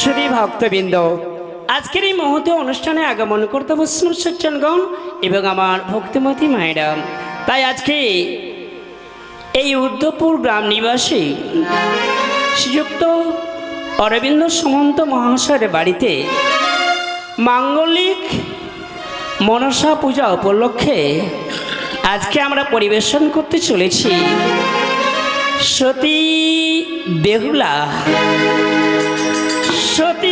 শ্রী ভক্তবৃন্দ। আজকের এই মুহূর্তে অনুষ্ঠানে আগমন করতে বৈষ্ণব সজ্জনগণ এবং আমার ভক্তিমতী মায়েরা। তাই আজকে এই উদ্ধবপুর গ্রাম নিবাসী শ্রীযুক্ত অরবিন্দ সুমন্ত মহাশয়ের বাড়িতে মাঙ্গলিক মনসা পূজা উপলক্ষে আজকে আমরা পরিবেশন করতে চলেছি। সতী বেহুলা সতী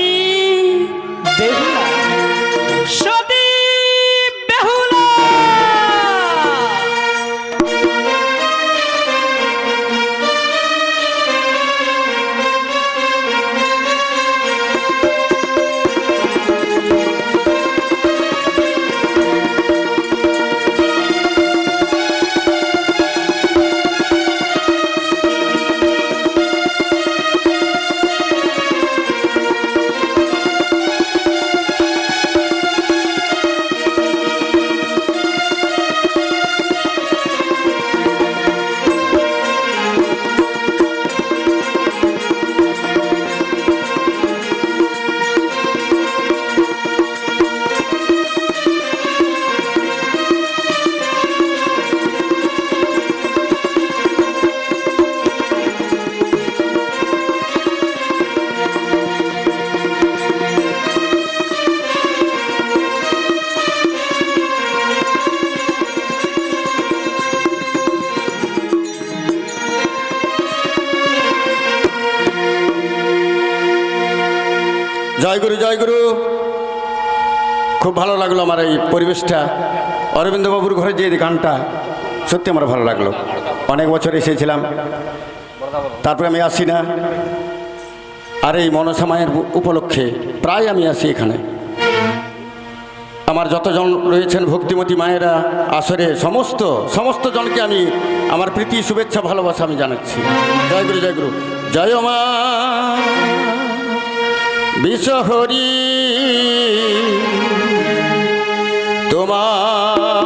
জয় গুরু জয় গুরু খুব ভালো লাগল আমার এই পরিবেশটা। অরবিন্দবাবুর ঘরে যে গানটা, সত্যি আমার ভালো লাগল। অনেক বছর এসেছিলাম। তারপরে আমি আসি না। আর এই মনসা মায়ের উপলক্ষে প্রায় আমি আসি এখানে। আমার যতজন রয়েছেন ভক্তিমতী মায়েরা, আসরে সমস্ত সমস্ত জনকে আমি আমার প্রীতি, শুভেচ্ছা, ভালোবাসা আমি জানাচ্ছি। জয় গুরু জয় গুরু জয় মা। বিশ্বহরি তোমার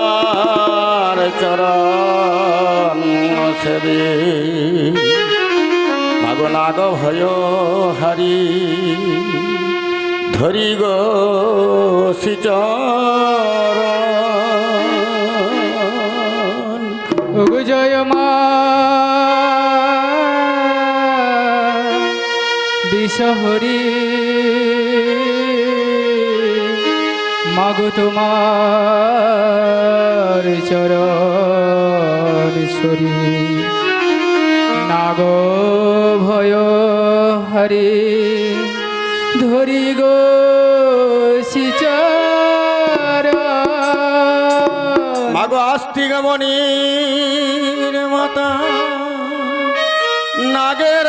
চরণ সেবে। নাগ ভয় হারি ধরি গো ওগো জয় মা বিশহরি। মাগো তোমার চরণ সরি নাগ ভয় হরি, ধরি গো সিচার মাগো আস্তিক মনির মাতা, নাগের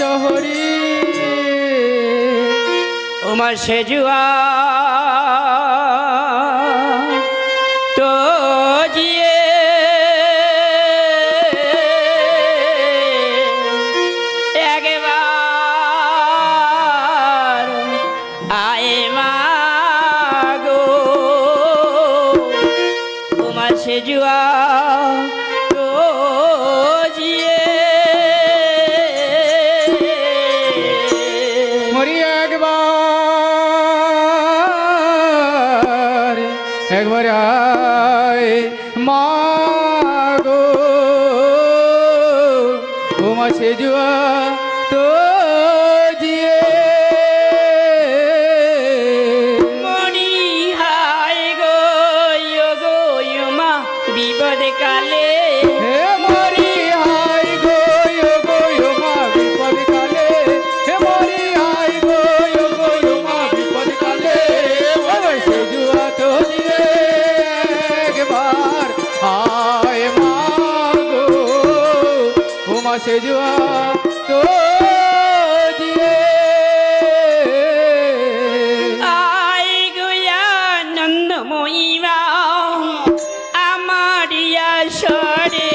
শহরে। ওমা সেজুয়া মসে জুয়া তো Maria Shore.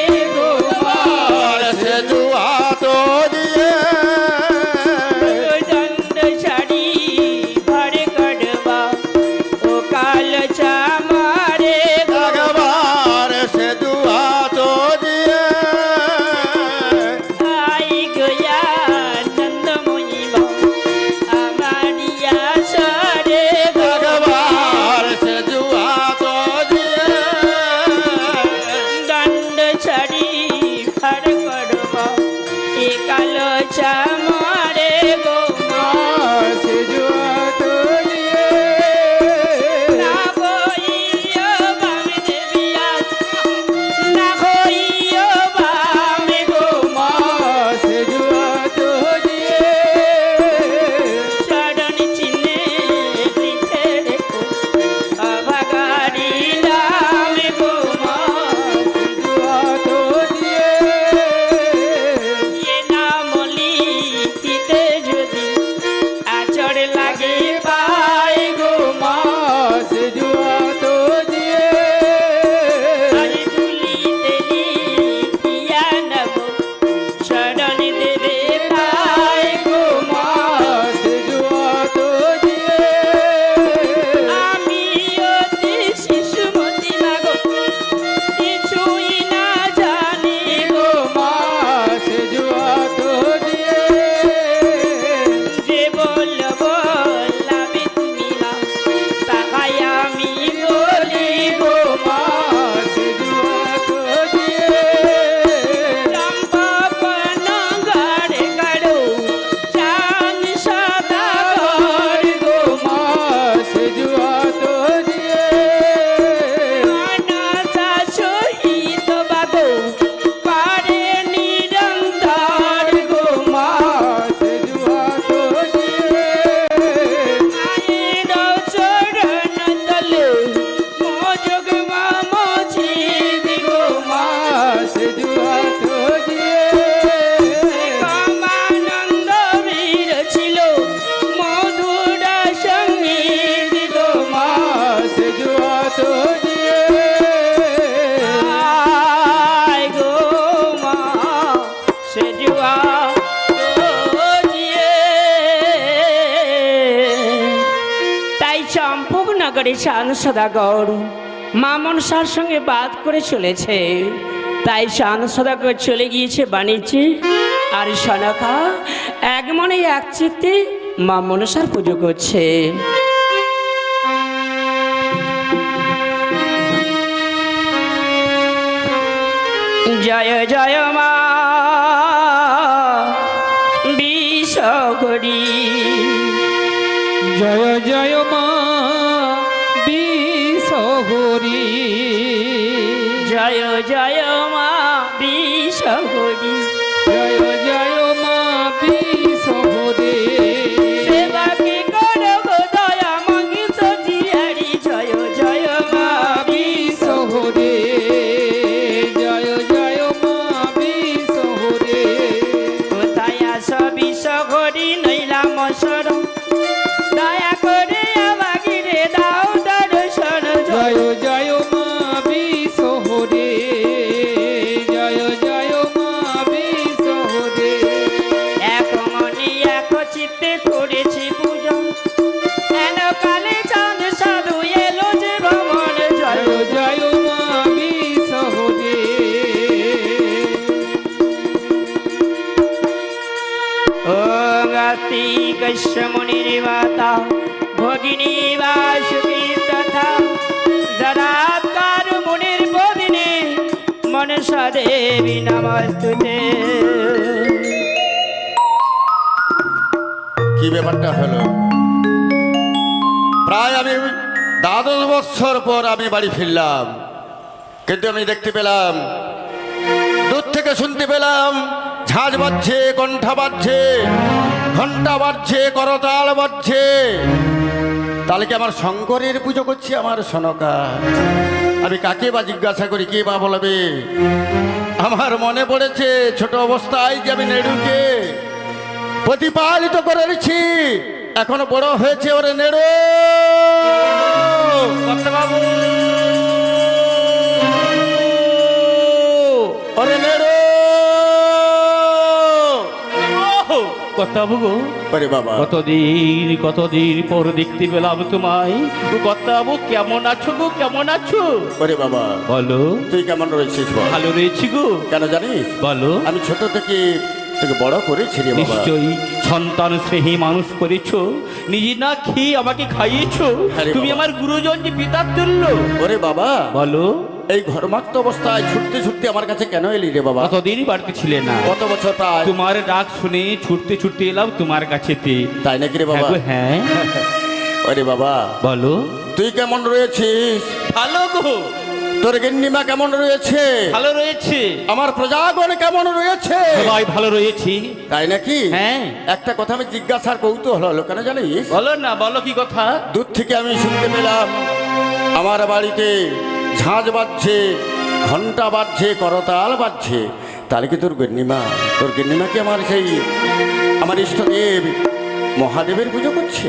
সদাগর। মা মনসার সঙ্গে বাদ করে চলেছে। তাই শান সদাগর চলে গিয়েছে বাণিজ্যে। আর সনাখা এক মনে এক চিত্তে মা মনসার পুজো করছে। জয় জয় মা বিষ জয় জয় मनसा देवी नमस्तु ते কি ব্যাপারটা হলো প্রায় আমি দ্বাদশ বছর পর আমি বাড়ি ফিরলাম কিন্তু আমি দেখতে পেলাম দূর থেকে শুনতে পেলাম ঝাঁঝ বাজছে কণ্ঠা বাজছে ঘন্টা বাজছে করতাল বাজছে তাহলে কি আমার শঙ্করের পুজো করছি আমার সনকা আমি কাকে বা জিজ্ঞাসা করি, কে বা বলবে? আমার মনে পড়েছে ছোট অবস্থায় যে আমি নেড়ুকে প্রতিপালিত করেছি। এখন বড় হয়েছে ওরে নেড়ু। বাবু ওরে নেড়ো। কথা গো ওরে বাবা। কতদিন কতদিন পর দেখতে পেলাম তোমায়। কর্তাবু কেমন আছো গো কেমন আছো? ওরে বাবা। বলো। তুই কেমন রয়েছিস ভালো রয়েছি গো। কেন জানিস? বলো। আমি ছোট থেকে তোকে বড় করেছি রে বাবা। নিশ্চয়ই সন্তান স্নেহী মানুষ করেছ। নিজে না খেয়ে আমাকে খাইয়েছো। আরে তুমি আমার গুরুজন যে পিতার তুল্য ওরে বাবা। বলো। এই ঘরমাক্ত অবস্থায় ছুটতে ছুটতে আমার কাছে কেন এলি রে বাবা? কতদিনই বাড়িতে ছিলে না? কত বছর প্রায় তোমার ডাক শুনে ছুটতে ছুটতে এলাম তোমার কাছেতে তাই নাকি রে বাবা? হ্যাঁ গো, হ্যাঁ। বাবা। বলো। তুই কেমন রয়েছিস? ভালো গো। তোর গিন্নিমা কেমন রয়েছে? ভালো রয়েছে। আমার প্রজাগণ কেমন রয়েছে? সবাই ভালো রয়েছি। তাই নাকি? হ্যাঁ। একটা কথা আমি জিজ্ঞাসার কৌতূহল হলো কেন জানিস? বলো না বলো কি কথা? দূর থেকে আমি শুনতে পেলাম আমার বাড়িতে ঝাঁঝ বাজছে ঘণ্টা বাজছে করতাল বাজছে। তাহলে কি তোর গিন্নিমা? তোর গিন্নিমা কি আমার সেই আমার ইষ্টদেব মহাদেবের পুজো করছে?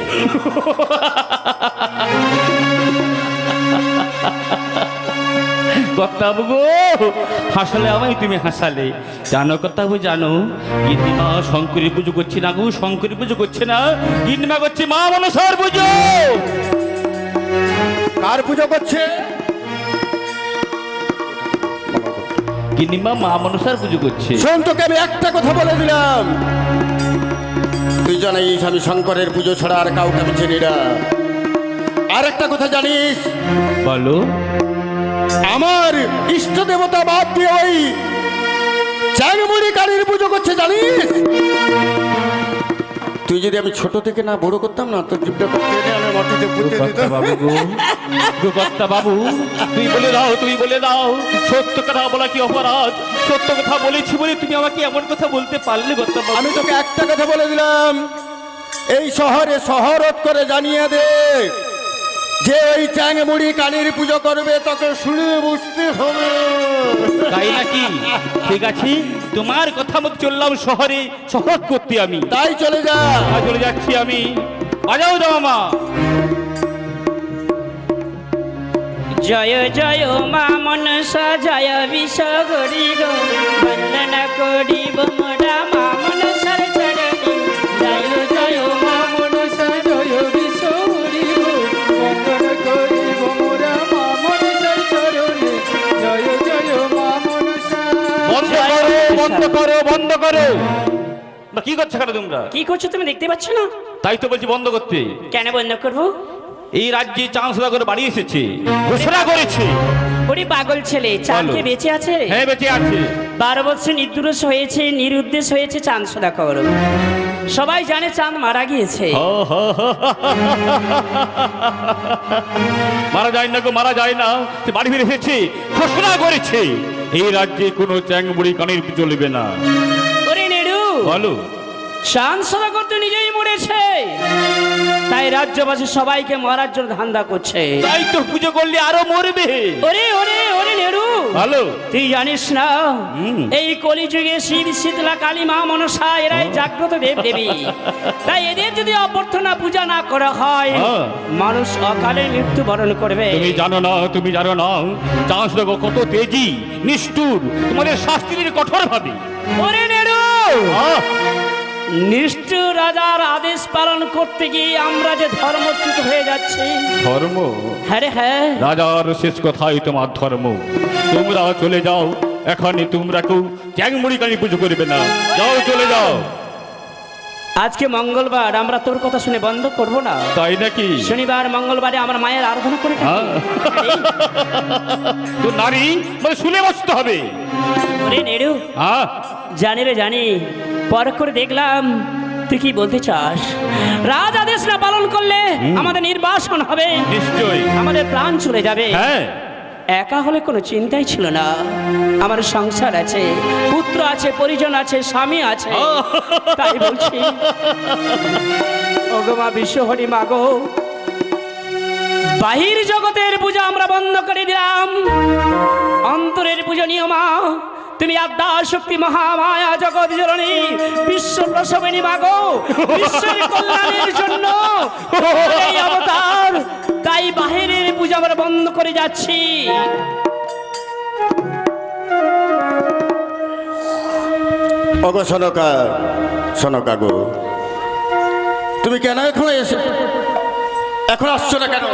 কর্তাবু গো হাসালে আমায় তুমি হাসালে। জানো কর্তাবু জানো গিন্নিমা শঙ্করী পুজো করছে না গো শঙ্করী পুজো করছে না গিন্নিমা করছে মা মনসার পুজো। কার পুজো করছে? গিন্নিমা মা মনসার পুজো করছে। শোন তোকে আমি একটা কথা বলে দিলাম। তুই জানিস আমি শঙ্করের পুজো ছাড়া আর কাউকে আমি চিনি না। আর একটা কথা জানিস? বলো। আমার ইষ্ট দেবতা বাদ দিয়ে ওই চ্যাংমুড়ি কালীর পুজো করছে জানিস? তুই যদি আমি ছোট থেকে না বড় করতাম না তোর জীবটা করতে এনে আমি মাটিতে পুঁতে দিতাম বাবু তুমি বলে দাও তুমি বলে দাও সত্য কথা বলা কি অপরাধ? সত্য কথা বলেছি বলে তুমি আমাকে এমন কথা বলতে পারলে গোপাত্তা বাবু? আমি তোকে একটা কথা বলে দিলাম। এই শহরে শহরত করে জানিয়ে দে যে ওই চ্যাংমুড়ি কালীর পুজো করবে তোকে শুনে বুঝতে হবে। তাই নাকি? ঠিক আছে? তোমার কথা মতো চললাম শহরে শহর করতে আমি। তাই চলে যা। চলে যাচ্ছি আমি। বাজাও দাও মা। জয় জয় মা মনসা জয় বিষগরি গো বন্দন করিব মা। বন্ধ করো বন্ধ করো না কি করছ কেন তোমরা কি করছ তুমি দেখতে পাচ্ছ না তাই তো বলছি বন্ধ করতে কেন বন্ধ করব এই রাজ্যে চান্সলা করে বাড়ি এসেছে ঘোষণা করেছে ওরে পাগল ছেলে চাঁদকে। বেঁচে আছে হ্যাঁ বেঁচে আছে বারো বছর নির্দুরস হয়েছে নিরুদ্দেশ হয়েছে চাঁদ সদাকর সবাই জানে চাঁদ মারা গিয়েছে মারা যায় না গো মারা যায় না বাড়ি ফিরে এসেছে ঘোষণা করেছে এই রাজ্যে কোনো চ্যাংবুড়ি কানের চলবে না। বলো। চাঁদ সদাকর তো নিজেই মরেছে। তাই রাজ্যবাসী সবাইকে মারার জন্য ধান্দা করছে। তাই তো পুজো করলে আরও মরবে। ওরে ওরে ওরে নেড়ু। ভালো। তুই জানিস না এই কলিযুগে শিব শীতলা কালী মা মনসা এরাই জাগ্রত দেব দেবী তাই এদের যদি অভ্যর্থনা পূজা না করা হয় হ্যাঁ। মানুষ অকালে মৃত্যুবরণ করবে। তুমি জানো না তুমি জানো না চাষ দেখো কত তেজি নিষ্ঠুর তোমাদের শাস্তি দিলে কঠোর ভাবে ওরে নেড়ু! নিষ্ঠুর রাজার আদেশ পালন করতে গিয়ে আমরা যে ধর্মচ্যুত হয়ে যাচ্ছি। ধর্ম? হ্যাঁ হ্যাঁ। রাজার শেষ কথাই তোমার ধর্ম। তোমরা চলে যাও এখনই তোমরা কেউ চ্যাংমুড়ি কানি পুজো করবে না। যাও চলে যাও। আজকে মঙ্গলবার আমরা তোর কথা শুনে বন্ধ করব না? তাই নাকি? শনিবার মঙ্গলবারে আমার মায়ের আরাধনা করে। হ্যাঁ। তো নারী মানে শুনে বসতে হবে। হ্যাঁ। জানি রে জানি। পর করে দেখলাম তুই কি বলতে চাস? রাজ আদেশ না পালন করলে আমাদের নির্বাসন হবে। নিশ্চয়ই। আমাদের প্রাণ চলে যাবে। হ্যাঁ। একা হলে কোনো চিন্তাই ছিল না। আমার সংসার আছে পুত্র আছে পরিজন আছে স্বামী আছে। তাই বলছি মা বিশ্বহরি মাগো বাহির জগতের পূজা আমরা বন্ধ করে দিলাম। অন্তরের পূজনীয় মা তুমি আদ্যা শক্তি মহামায়া জগৎ জননী বিশ্ব প্রসবিনী মাগো বিশ্বের কল্যাণের জন্য এই অবতার তাই বাহিরের পূজা আমরা বন্ধ করে যাচ্ছি। ওগো সনকা সনকা গো তুমি কেন এখন এসে এখন আসছো না কেন?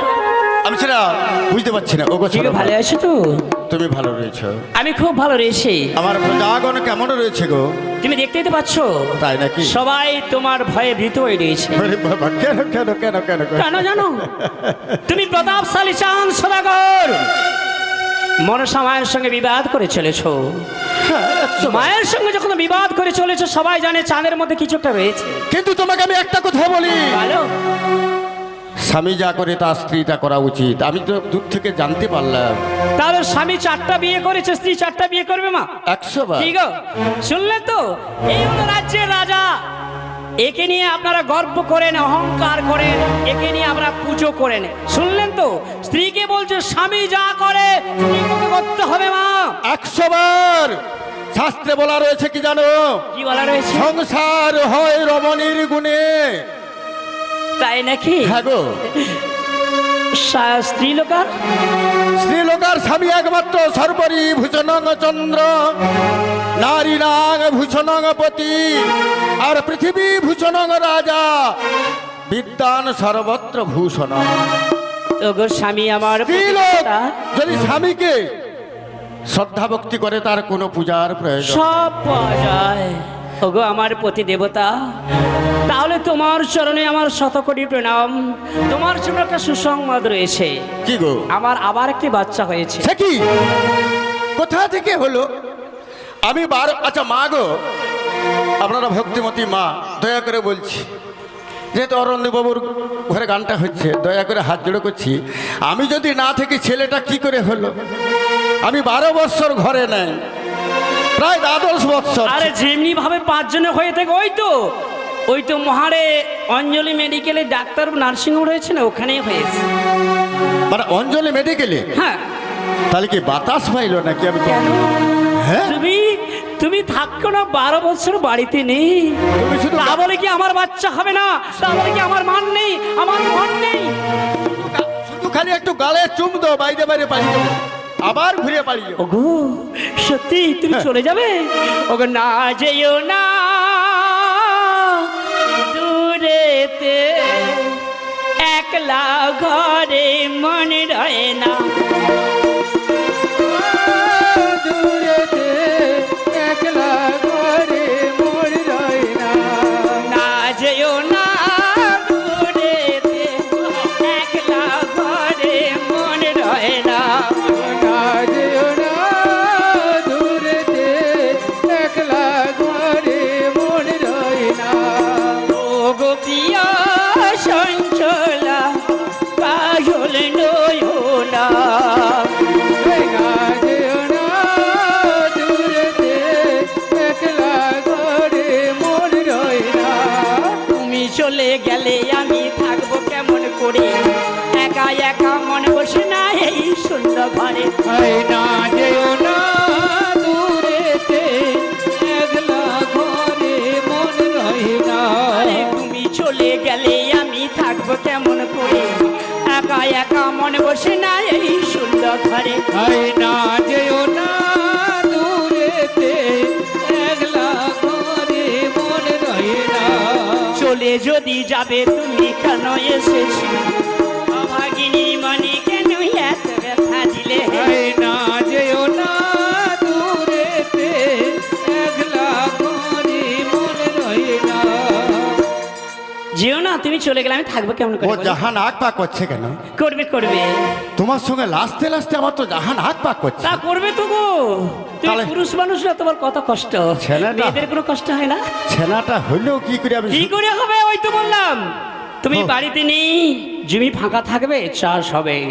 আমি সেটা বুঝতে পারছি না। ওগো ভালো আছো তো? তুমি ভালো রয়েছো। আমি খুব ভালো রয়েছি। আমার প্রজাগণ কেমন রয়েছে গো? তুমি দেখতেই তো পাচ্ছ? তাই নাকি? সবাই তোমার ভয়ে ভীত হয়ে রয়েছে। আরে বাবা কেন কেন কেন কেন কেন? জানো? তুমি প্রতাপশালী চাঁদ সদাগর। মনসা মায়ের সঙ্গে বিবাদ করে চলেছো। মায়ের সঙ্গে যখন বিবাদ করে চলেছো সবাই জানে চাঁদের মধ্যে কিছু একটা রয়েছে। কিন্তু তোমাকে আমি একটা কথা বলি। ভালো স্বামী যা করে তার স্ত্রীটা করা উচিত। আমি তো দূর থেকে জানতে পারলাম। তাহলে স্বামী চারটা বিয়ে করেছে স্ত্রী চারটা বিয়ে করবে মা? একশো বার। ঠিক শুনলেন তো? এই হলো রাজ্যের রাজা। একে নিয়ে আপনারা গর্ব করেন অহংকার করেন একে নিয়ে আপনারা পুজো করেন। শুনলেন তো? স্ত্রীকে বলছে স্বামী যা করে করতে হবে মা। একশো বার। শাস্ত্রে বলা রয়েছে কি জানো? কি বলা রয়েছে? সংসার হয় রমণীর গুণে। তাই নাকি? হ্যাঁ গো। সা- স্ত্রী স্বামী একমাত্র সর্বরী ভূষণং চন্দ্র নারী নাগ ভূষণং পতি আর পৃথিবী ভূষণং রাজা বিদ্যান সর্বত্র ভূষণ। স্বামী আমার যদি স্বামীকে শ্রদ্ধা ভক্তি করে তার কোনো পূজার প্রয়োজন সব পাওয়া যায়। ওগো আমার প্রতি দেবতা তাহলে তোমার চরণে আমার শতকোটি প্রণাম। তোমার জন্য একটা সুসংবাদ রয়েছে। কি গো? আমার আবার একটি বাচ্চা হয়েছে। সে কি? কোথা থেকে হলো? আমি বার আচ্ছা মা গো আপনারা ভক্তিমতী মা দয়া করে বলছি। যেহেতু অরণ্যবাবুর ঘরে গানটা হচ্ছে দয়া করে হাত জোড়ো করছি। আমি যদি না থাকি ছেলেটা কি করে হলো? আমি বারো বৎসর ঘরে নাই। প্রায় দ্বাদশ বৎসর। আরে যেমনি ভাবে পাঁচজনে হয়ে থাকে ওই তো। ওই তো মহারে অঞ্জলি মেডিকেলে ডাক্তার নার্সিংহোম রয়েছে না ওখানেই হয়েছে। মানে অঞ্জলি মেডিকেলে? হ্যাঁ। তাহলে কি বাতাস পাইলো নাকি আমি কেন? হ্যাঁ? তুমি তুমি থাকো না বারো বছর বাড়িতে নেই। তুমি শুধু তা বলে কি আমার বাচ্চা হবে না? তা বলে কি আমার মান নেই? আমার মন নেই? শুধু খালি একটু গালে চুম দাও বাইরে বাইরে পালিয়ে যাব। আবার ঘুরে যাব। ওগো সত্যি তুমি চলে যাবে? ওগো না যেও না। দূরেতে একলা ঘরে মনে রয় না। গেলে আমি থাকব কেমন করে? একা একা মনে বসে না এই সুন্দর ঘরে। না যেও না দূরেতে একলা ঘরে মন রহে না। তুমি চলে গেলে আমি থাকব কেমন করে? একা একা মনে বসে না এই সুন্দর ঘরে। না যেও না যদি যাবে তুমি কেন এসেছি? অভাগিনী মনে কেন এত ব্যথা দিলে না তুমি চলে গেলে আমি থাকব কেমন করে ও বলো? জাহান আগ পাক করছে কেন? করবে করবে। তোমার সঙ্গে লাস্টে লাস্টে আমার তো জাহান আগ পাক করছে। তা করবে তো গো। তুমি তাহলে- পুরুষ মানুষ না তোমার কত কষ্ট? ছেলেটা- মেয়েদের কোনো কষ্ট হয় না? ছেনাটা হইলেও কি করে আমি কি করে হবে? ওই তো বললাম। তুমি বাড়িতে নেই জমি ফাঁকা থাকবে চাষ হবে।